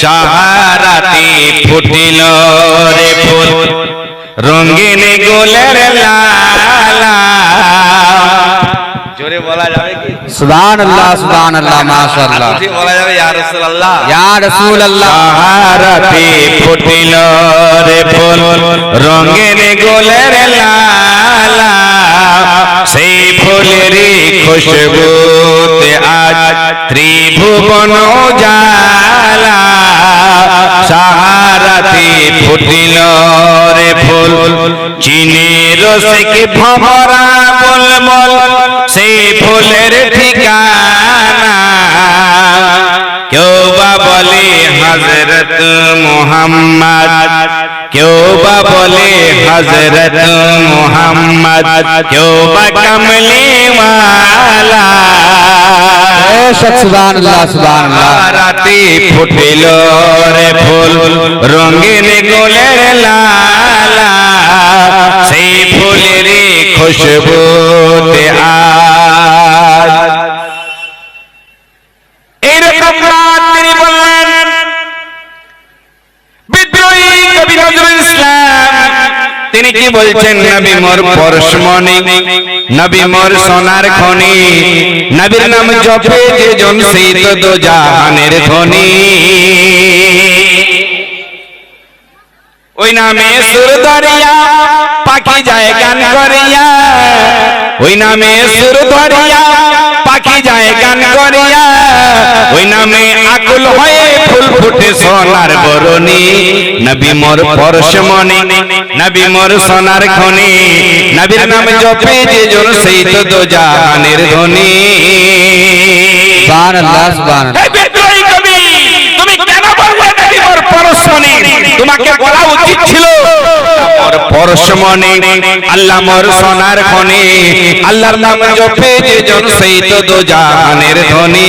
সাহারাতে ফুটিল রে ফুল রঙিন গোলের লালা। জোরে বলা যাবে কি? সুবহান আল্লাহ মাশাআল্লাহ। ঠিক বলা যাবে ইয়া রাসূলুল্লাহ। ইয়া রাসূলুল্লাহ। সাহারাতে ফুটিল রে ফুল রঙিন গোলের লালা। সেই ফুলের খুশবুতে আজ ত্রিভুবন জালা ফুটিল রে ফুল চিনের রসিক ভমরা বলমল সেই ফুলের ঠিকানা। কেউ বা বলে হজরত মোহাম্মদ, কেউ বা বলে হজরত মোহাম্মদ, কেউ বা কমলি ওয়ালা রাতে ফুটিল রে ফুল, রঙিন গোলের সেই ফুলের খুশবুতে তিনি কি বলছেন নবী মোর পরশমণি নবী মোর সোনার খনি। নবীর নাম জপে যে জন সেই তো দো জাহানের ধ্বনি। ওই নামে সুর ধরিয়া পাখি যায় গান করিয়া। ওই নামে সুর ধরিয়া পাখি যায় গান করিয়া। ওই নামে আকুল হয়ে সোনার বরণি। নবী মোর পরশমণি নবী মোর সোনার খনি। নবীর নাম জপে যে জন সেই তো দো জাহানের ধ্বনি। সুবহান আল্লাহ সুবহান আল্লাহ এই বিদ্রোহী কবি, তুমি কেন বললে নবী মোর পরশমণি? তোমাকে বলা উচিত ছিল মোর পরশমণি, আল্লাহ মোর সোনার খনি। আল্লাহর নাম জপে যে জন সেই তো দো জাহানের ধ্বনি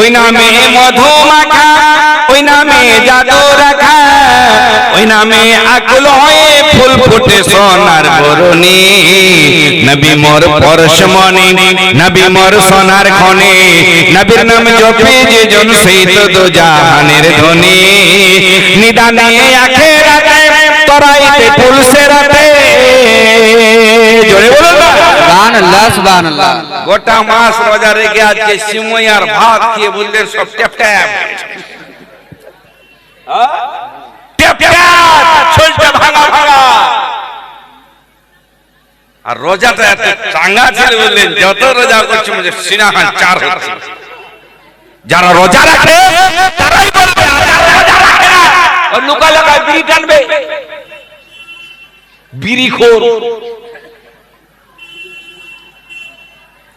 ওই নামে মধু মাখা ওই নামে জাদু রাখা ওই নামে আকুল হয়ে ফুল ফুটে সোনার বরণি। নবী মোর পরশমণি নবী মোর সোনার খনি, নবীর নাম জপে যে জন সেই তো দো জাহানের ধ্বনি। নিদানে আখে রাতে তরাইতে পুলসে রাতে সুবহান আল্লাহ। সুবহান আল্লাহ গোটা মাস রোজা রেখে আজকে সিমই আর ভাত খেয়ে বললেন সব ট্যাপ ট্যাপ। ট্যাপ ট্যাপ চলছে ভাঙা ভাঙা। আর রোজাটা এত চাঙ্গা ছিল বললেন যত রোজা করছে মুঝে সিনাহান চার হচ্ছে। যারা রোজা রাখে তারাই বলবে রোজা রাখে না। ও নুকা বিড়ি টানবে। বিড়ি খোর।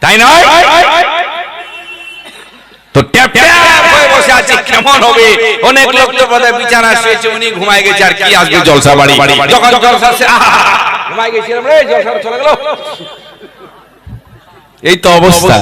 তাই নয়? তো ট্যাপ ট্যাপ হয়ে বসে আছে, কেমন হবে? অনেক লোক তো বোধহয় বিছানা উনি ঘুমায় গেছে, আর কি আসবে জলসা বাড়ি? যখন জলসা ঘুমায় গেছিলাম রে জলসা চলে গেল। এই তো অবস্থা।